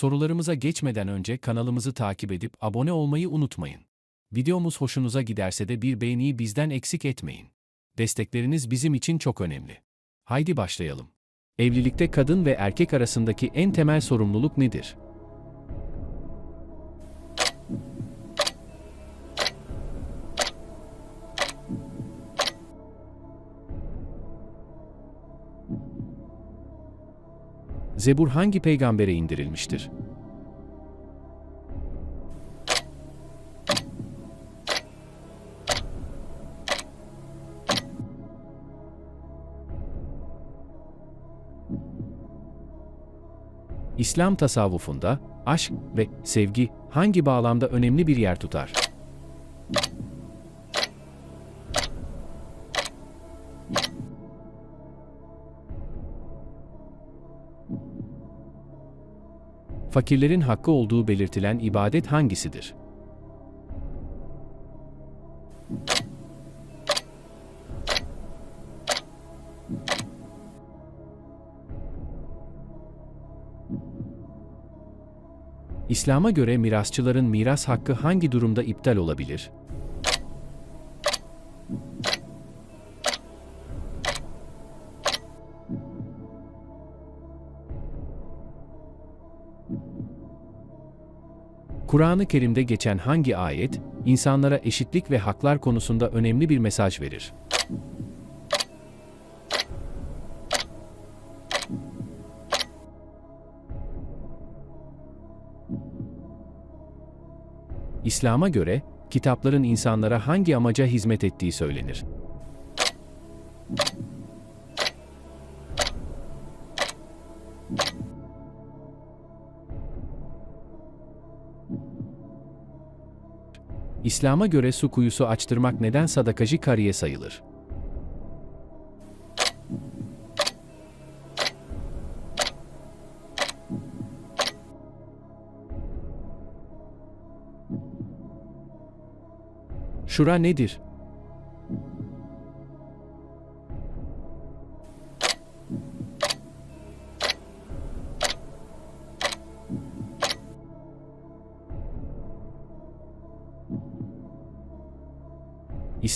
Sorularımıza geçmeden önce kanalımızı takip edip abone olmayı unutmayın. Videomuz hoşunuza giderse de bir beğeniyi bizden eksik etmeyin. Destekleriniz bizim için çok önemli. Haydi başlayalım. Evlilikte kadın ve erkek arasındaki en temel sorumluluk nedir? Zebur hangi peygambere indirilmiştir? İslam tasavvufunda aşk ve sevgi hangi bağlamda önemli bir yer tutar? Fakirlerin hakkı olduğu belirtilen ibadet hangisidir? İslam'a göre mirasçıların miras hakkı hangi durumda iptal olabilir? Kur'an-ı Kerim'de geçen hangi ayet, insanlara eşitlik ve haklar konusunda önemli bir mesaj verir? İslam'a göre, kitapların insanlara hangi amaca hizmet ettiği söylenir. İslam'a göre su kuyusu açtırmak neden sadakacı kariye sayılır? Şura nedir?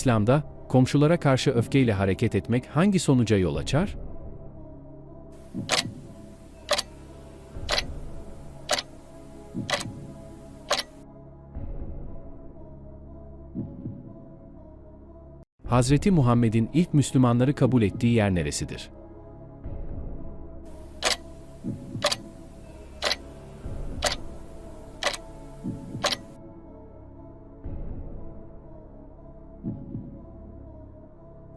İslam'da komşulara karşı öfkeyle hareket etmek hangi sonuca yol açar? Hazreti Muhammed'in ilk Müslümanları kabul ettiği yer neresidir?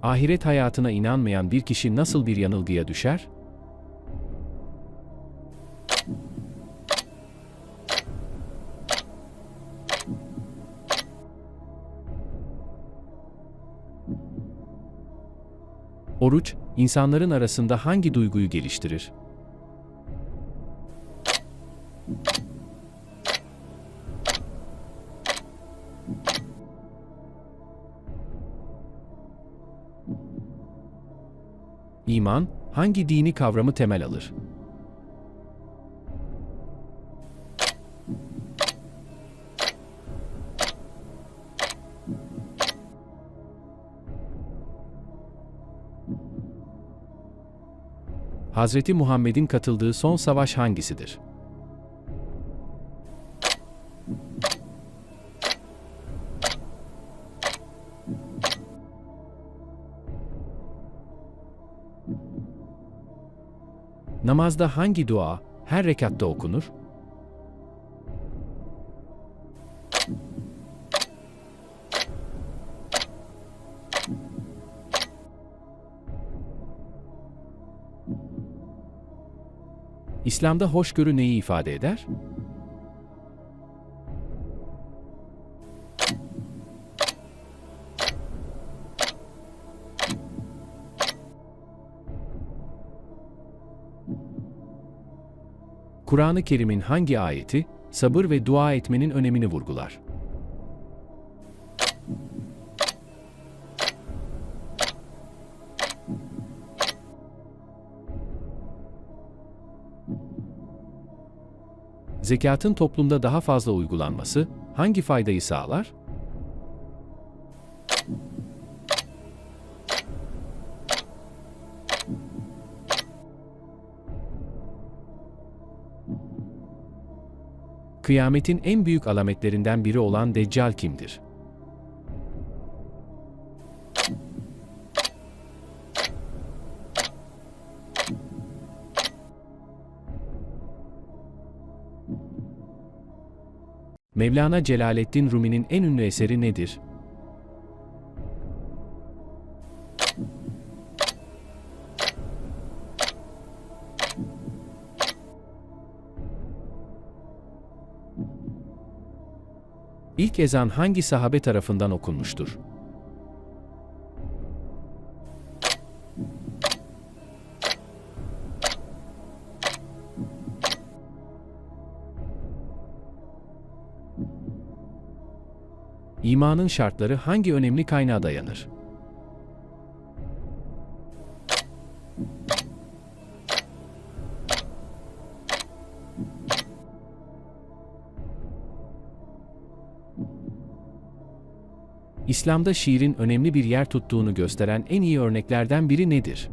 Ahiret hayatına inanmayan bir kişi nasıl bir yanılgıya düşer? Oruç, insanların arasında hangi duyguyu geliştirir? İman, hangi dini kavramı temel alır? Hazreti Muhammed'in katıldığı son savaş hangisidir? Namazda hangi dua her rekatta okunur? İslam'da hoşgörü neyi ifade eder? Kur'an-ı Kerim'in hangi ayeti sabır ve dua etmenin önemini vurgular? Zekatın toplumda daha fazla uygulanması hangi faydayı sağlar? Kıyametin en büyük alametlerinden biri olan Deccal kimdir? Mevlana Celaleddin Rumi'nin en ünlü eseri nedir? İlk ezan hangi sahabe tarafından okunmuştur? İmanın şartları hangi önemli kaynağa dayanır? İslam'da şiirin önemli bir yer tuttuğunu gösteren en iyi örneklerden biri nedir?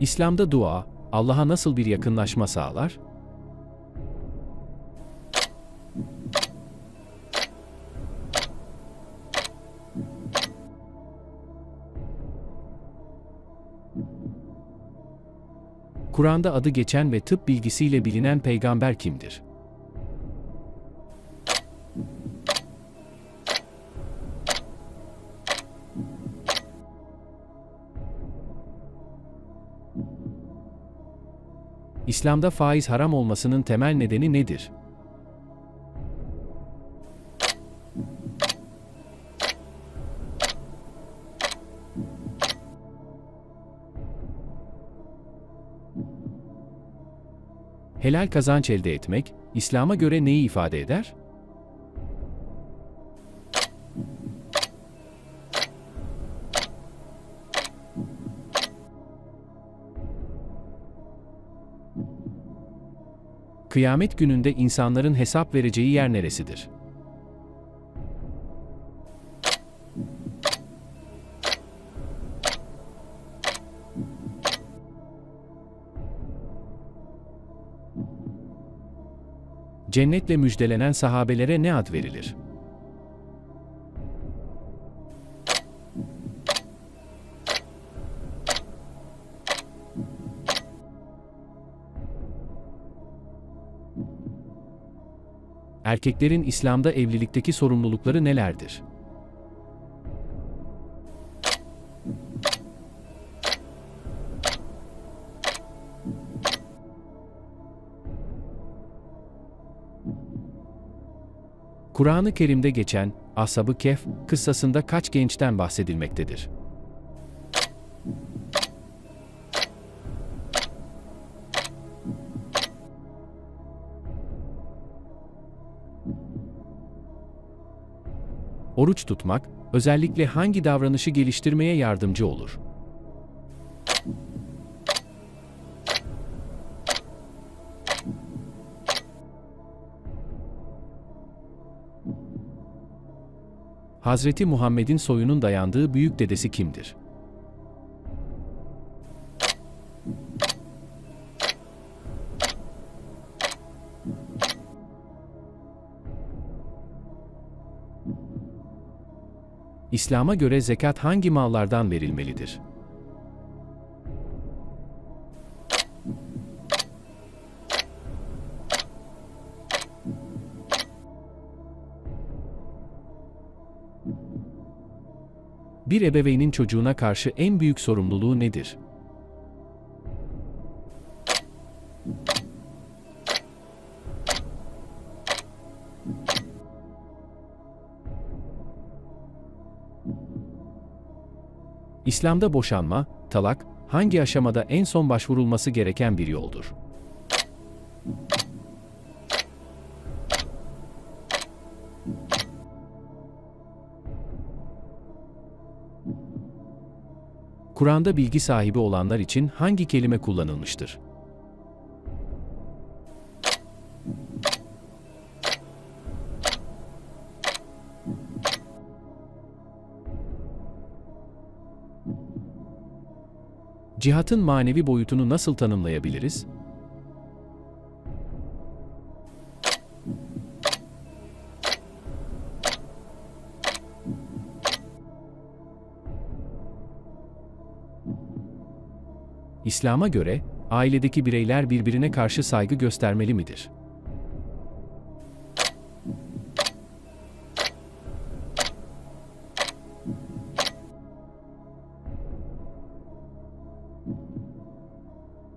İslam'da dua, Allah'a nasıl bir yakınlaşma sağlar? Kur'an'da adı geçen ve tıp bilgisiyle bilinen peygamber kimdir? İslam'da faiz haram olmasının temel nedeni nedir? Helal kazanç elde etmek, İslam'a göre neyi ifade eder? Kıyamet gününde insanların hesap vereceği yer neresidir? Cennetle müjdelenen sahabelere ne ad verilir? Erkeklerin İslam'da evlilikteki sorumlulukları nelerdir? Kur'an-ı Kerim'de geçen Ashab-ı Kehf kıssasında kaç gençten bahsedilmektedir? Oruç tutmak, özellikle hangi davranışı geliştirmeye yardımcı olur? Hazreti Muhammed'in soyunun dayandığı büyük dedesi kimdir? İslam'a göre zekat hangi mallardan verilmelidir? Bir ebeveynin çocuğuna karşı en büyük sorumluluğu nedir? İslam'da boşanma, talak, hangi aşamada en son başvurulması gereken bir yoldur? Kur'an'da bilgi sahibi olanlar için hangi kelime kullanılmıştır? Cihatın manevi boyutunu nasıl tanımlayabiliriz? İslam'a göre, ailedeki bireyler birbirine karşı saygı göstermeli midir?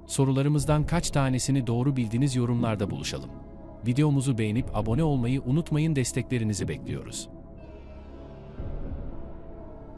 Sorularımızdan kaç tanesini doğru bildiniz yorumlarda buluşalım. Videomuzu beğenip abone olmayı unutmayın desteklerinizi bekliyoruz.